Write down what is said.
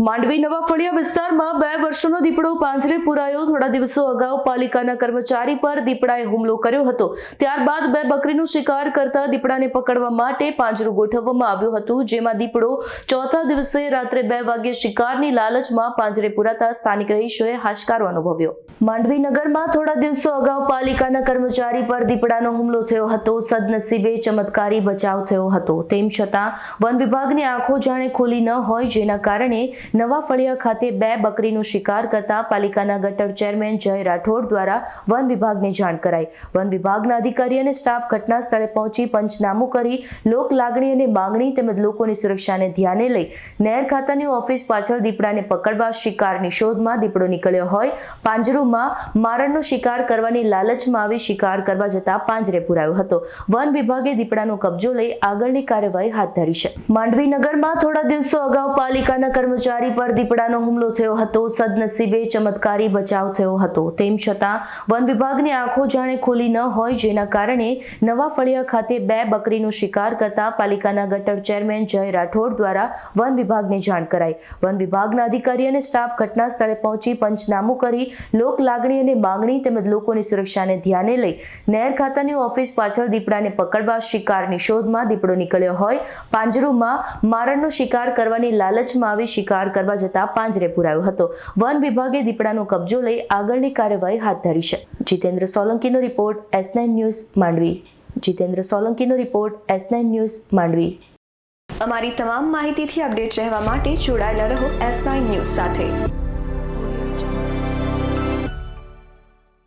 માંડવી નવા ફળિયા વિસ્તારમાં બે વર્ષોનો દીપડો પાંજરે પુરાયો. થોડા દિવસો અગાઉ પાલિકાના કર્મચારી પર દીપડાએ હુમલો કર્યો હતો. ત્યારબાદ બે બકરીનો શિકાર કરતા દીપડાને પકડવા માટે પાંજરું ગોઠવવામાં આવ્યું હતું, જેમાં દીપડો ચોથા દિવસે રાત્રે બે વાગ્યે શિકારની લાલચમાં પાંજરે પુરાતા સ્થાનિક રહીશોએ હાશકારો અનુભવ્યો. માંડવી નગરમાં થોડા દિવસો અગાઉ પાલિકાના કર્મચારી પર દીપડાનો હુમલો થયો હતો. સદનસીબે ચમત્કારી બચાવ થયો હતો. તેમ છતાં, વન વિભાગની આંખો જાણે ખુલી ન હોય જેના કારણે નવા ફળિયા ખાતે બે બકરીનો શિકાર કરતા પાલિકાના ગટર ચેરમેન જય રાઠોડ દ્વારા વન વિભાગને જાણ કરાઈ. વન વિભાગના અધિકારી અને સ્ટાફ ઘટના સ્થળે પહોંચી પંચનામું કરી લોક લાગણી અને માંગણી તેમજ લોકોની સુરક્ષાને ધ્યાને લઈ નહેર ખાતાની ઓફિસ પાછળ દીપડાને પકડવા શિકારની શોધમાં દીપડો નીકળ્યો હોય. પાંજરુમાં મારણનો શિકાર કરવાની લાલચમાં આવી શિકાર કરવા જતા પાંજરે પુરાયો હતો. વન વિભાગે દીપડાનો કબજો લઈ આગળની કાર્યવાહી હાથ ધરી છે. માંડવી નગરમાં થોડા દિવસો અગાઉ પાલિકાના કર્મચારી પર દીપડાનો હુમલો થયો હતો, સદનસીબે ચમત્કારી બચાવ થયો હતો. તેમ છતાં, વન વિભાગની આંખો જાણે ખોલી ન હોય જેના કારણે નવા ફળિયા ખાતે બે બકરીનો શિકાર કરતા પાલિકાના ગટર ચેરમેન જય રાઠોડ દ્વારા વન વિભાગને જાણ કરાઈ. વન વિભાગના અધિકારી અને સ્ટાફ ઘટના સ્થળે પહોંચી પંચનામું કરી લોક લાગણી અને માંગણી તેમજ લોકોની સુરક્ષાને ધ્યાને લઈ નહેર ખાતાની ઓફિસ પાછળ દીપડાને પકડવા શિકારની શોધમાં દીપડો નીકળ્યો હોય. પાંજરુમાં મારણનો શિકાર કરવાની લાલચમાં આવી શિકાર કરવા જતા પાંજરે પુરાયો હતો. વન વિભાગે દીપડાનો કબજો લઈ આગળની કાર્યવાહી હાથ ધરી છે. Jitendra સોલંકીનો report S nine news Mandvi. Jitendra સોલંકીનો report S news Mandvi. અમારી તમામ માહિતીથી અપડેટ રહેવા માટે જોડાયેલા રહો એસ ન્યૂઝ સાથે.